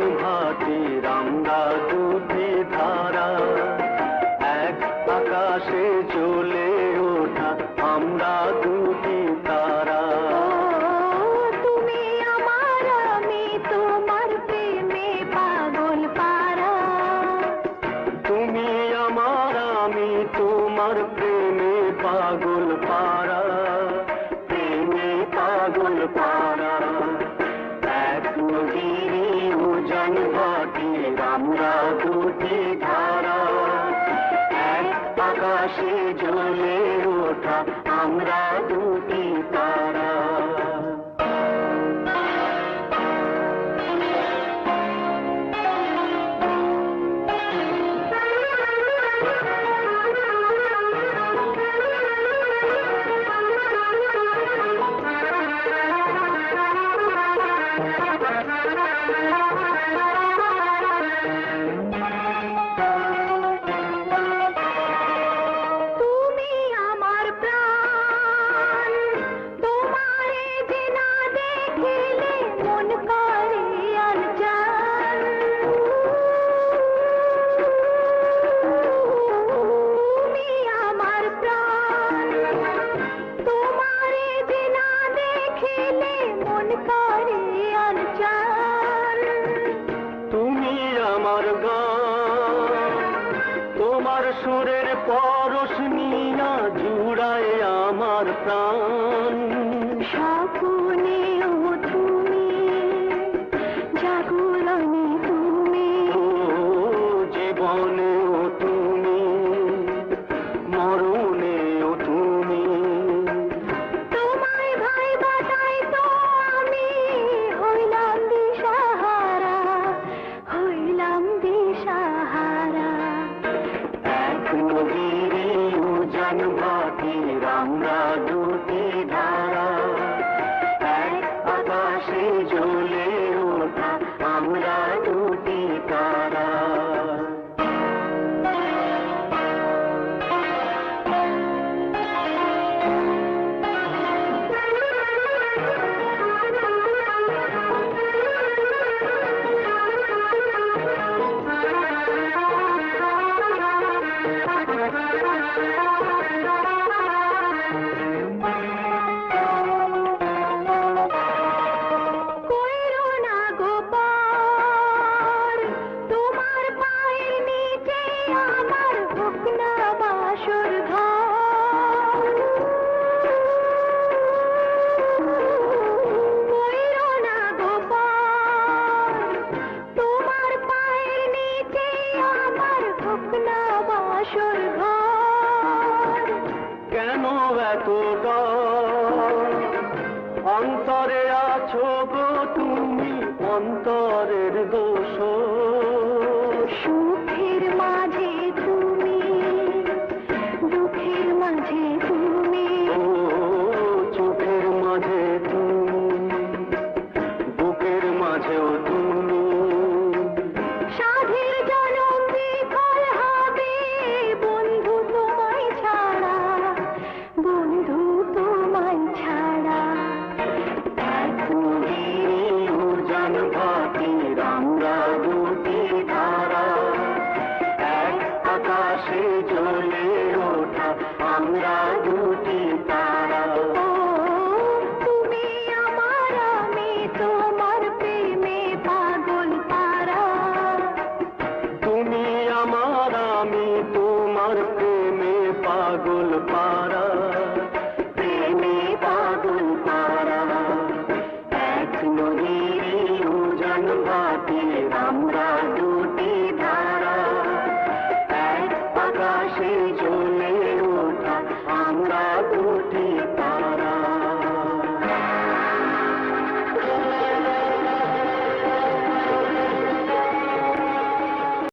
ভাটি রামদা দুটি ধারা। এক আকাশে চলে ওঠা আমরা তারা। পাগল তুমি আমার আমি তোমার প্রেমে পাগল পারা। প্রেমে পাগল পারা। সংঘটির আমরা দুটি ধারা। এক আকাশে জ্বলে ওঠা আমরা দুটি সুরের পরশ নিয়া জুড়ায় আমার প্রাণ। সাকুর হাসুর অন্তরে আছো গো তুমি অন্তরের দোষ। আমরা দুটি তোমার প্রেমে পাগল পারা তুমি আমার আমি তোমার প্রেমে পাগল পারা পাগল পারা